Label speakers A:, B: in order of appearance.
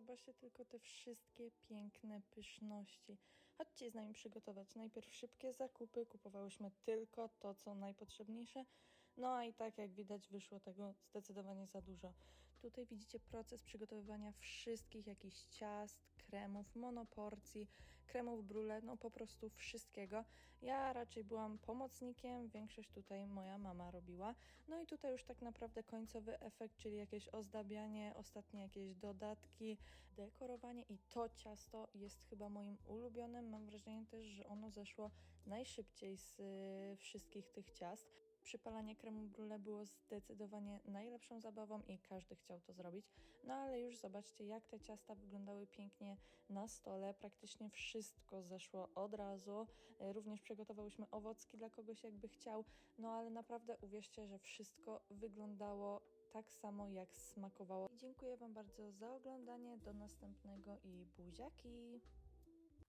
A: zobaczcie tylko te wszystkie piękne pyszności. Chodźcie z nami przygotować. Najpierw szybkie zakupy, kupowałyśmy tylko to, co najpotrzebniejsze. No i tak, jak widać, wyszło tego zdecydowanie za dużo. Tutaj widzicie proces przygotowywania wszystkich jakichś ciast, kremów, monoporcji, kremów brule, no po prostu wszystkiego. Ja raczej byłam pomocnikiem, większość tutaj moja mama robiła. No i tutaj już tak naprawdę końcowy efekt, czyli jakieś ozdabianie, ostatnie jakieś dodatki, dekorowanie i to ciasto jest chyba moim ulubionym. Mam wrażenie też, że ono zeszło najszybciej z y, wszystkich tych ciast. Przypalanie kremu brulee było zdecydowanie najlepszą zabawą i każdy chciał to zrobić. No ale już zobaczcie, jak te ciasta wyglądały pięknie na stole. Praktycznie wszystko zeszło od razu. E, Również przygotowałyśmy owocki dla kogoś, jakby chciał. No ale naprawdę uwierzcie, że wszystko wyglądało tak samo, jak smakowało. I dziękuję Wam bardzo za oglądanie. Do następnego i buziaki!